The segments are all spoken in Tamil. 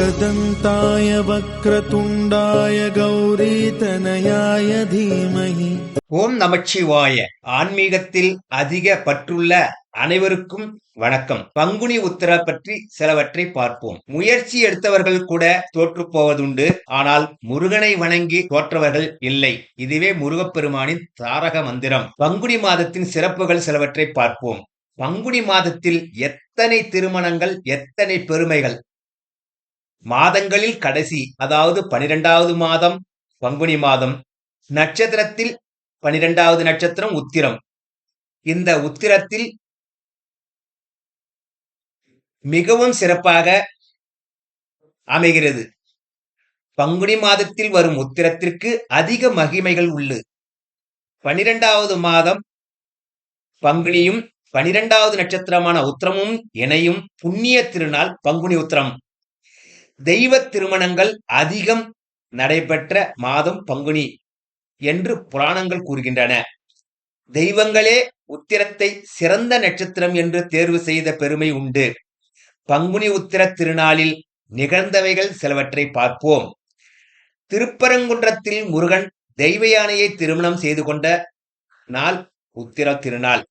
एकदन्ताय वक्रतुण्डाय गौरीतनयाय धीमहि ஓம் நமச்சிவாய ஆன்மீகத்தில் அதிக பற்றுள்ள அனைவருக்கும் வணக்கம் பங்குனி உத்தர பற்றி சிலவற்றை பார்ப்போம் முயற்சி எடுத்தவர்கள் கூட தோற்று போவதுண்டு ஆனால் முருகனை வணங்கி தோற்றவர்கள் இல்லை இதுவே முருகப்பெருமானின் தாரக மந்திரம் பங்குனி மாதத்தின் சிறப்புகள் சிலவற்றை பார்ப்போம் பங்குனி மாதத்தில் எத்தனை திருமணங்கள் எத்தனை பெருமைகள் மாதங்களில் கடைசி அதாவது பனிரெண்டாவது மாதம் பங்குனி மாதம் நட்சத்திரத்தில் பனிரெண்டாவது நட்சத்திரம் உத்திரம். இந்த உத்திரத்தில் மிகவும் சிறப்பாக அமைகிறது. பங்குனி மாதத்தில் வரும் உத்திரத்திற்கு அதிக மகிமைகள் உள்ளு பனிரெண்டாவது மாதம் பங்குனியும் பனிரெண்டாவது நட்சத்திரமான உத்திரமும் இணையும் புண்ணிய திருநாள் பங்குனி உத்திரம். தெய்வ திருமணங்கள் அதிகம் நடைபெற்ற மாதம் பங்குனி என்று புராணங்கள் கூறுகின்றன. தெய்வங்களே உத்திரத்தை சிறந்த நட்சத்திரம் என்று தேர்வு செய்த பெருமை உண்டு. பங்குனி உத்திர திருநாளில் நிகழ்ந்தவைகள் சிலவற்றை பார்ப்போம். திருப்பரங்குன்றத்தில் முருகன் தெய்வ யானையை திருமணம் செய்து கொண்ட நாள் உத்திர திருநாள்.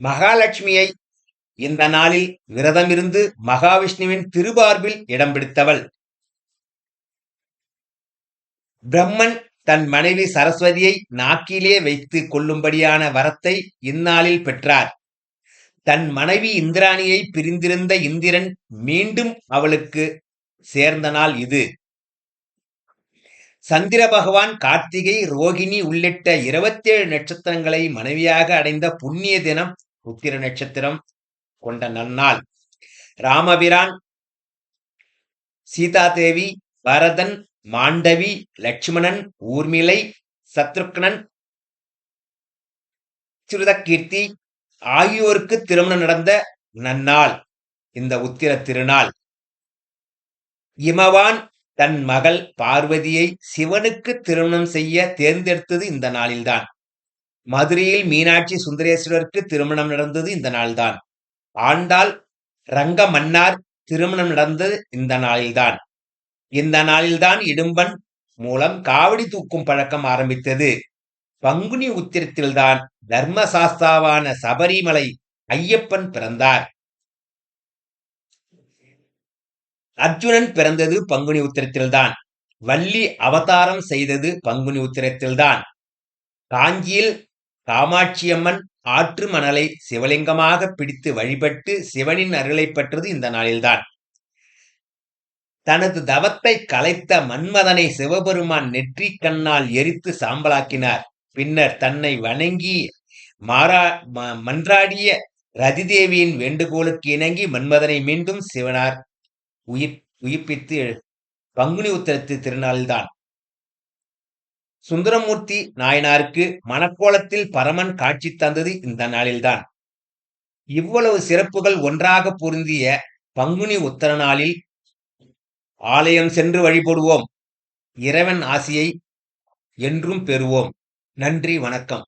மகாலட்சுமியை இந்த நாளில் விரதமிருந்து மகாவிஷ்ணுவின் திருவார்பில் இடம் பிடித்தவள். பிரம்மன் தன் மனைவி சரஸ்வதியை நாக்கிலே வைத்து கொள்ளும்படியான வரத்தை இந்நாளில் பெற்றார். தன் மனைவி இந்திராணியை பிரிந்திருந்த இந்திரன் மீண்டும் அவளுக்கு சேர்ந்த நாள் இது. சந்திர பகவான் கார்த்திகை ரோகிணி உள்ளிட்ட இருபத்தேழு நட்சத்திரங்களை மனைவியாக அடைந்த புண்ணிய தினம் உத்திர நட்சத்திரம் கொண்ட நன்னாள். ராமபிரான் சீதாதேவி பரதன் மாண்டவி லட்சுமணன் ஊர்மிளை சத்ருக்னன் சுருதகீர்த்தி ஆகியோருக்கு திருமணம் நடந்த நன்னாள். இந்த உத்திர திருநாள். இமவான் தன் மகள் பார்வதியை சிவனுக்கு திருமணம் செய்ய தேர்ந்தெடுத்தது இந்த நாளில்தான். மதுரையில் மீனாட்சி சுந்தரேஸ்வரருக்கு திருமணம் நடந்தது இந்த நாள்தான். ஆண்டாள் ரங்க மன்னார் திருமணம் நடந்தது இந்த நாளில்தான். இந்த நாளில்தான் இடும்பன் மூலம் காவடி தூக்கும் பழக்கம் ஆரம்பித்தது. பங்குனி உத்திரத்தில்தான் தர்மசாஸ்தாவான சபரிமலை ஐயப்பன் பிறந்தார். அர்ஜுனன் பிறந்தது பங்குனி உத்திரத்தில்தான். வள்ளி அவதாரம் செய்தது பங்குனி உத்திரத்தில்தான். காஞ்சியில் காமாட்சியம்மன் ஆற்று மணலை சிவலிங்கமாக பிடித்து வழிபட்டு சிவனின் அருளை பெற்றது இந்த நாளில்தான். தனது தவத்தை கலைத்த மன்மதனை சிவபெருமான் நெற்றி கண்ணால் எரித்து சாம்பலாக்கினார். பின்னர் தன்னை வணங்கி மாறா மன்றாடிய ரதிதேவியின் வேண்டுகோளுக்கு இணங்கி மன்மதனை மீண்டும் சிவனார் உயிர் உயிர்ப்பித்து பங்குனி உத்தரத்து திருநாளில்தான். சுந்தரமூர்த்தி நாயனாருக்கு மணக்கோலத்தில் பரமன் காட்சி தந்தது இந்த நாளில்தான். இவ்வளவு சிறப்புகள் ஒன்றாக பொருந்திய பங்குனி உத்தர நாளில் ஆலயம் சென்று வழிபடுவோம். இறைவன் ஆசியை என்றும் பெறுவோம். நன்றி வணக்கம்.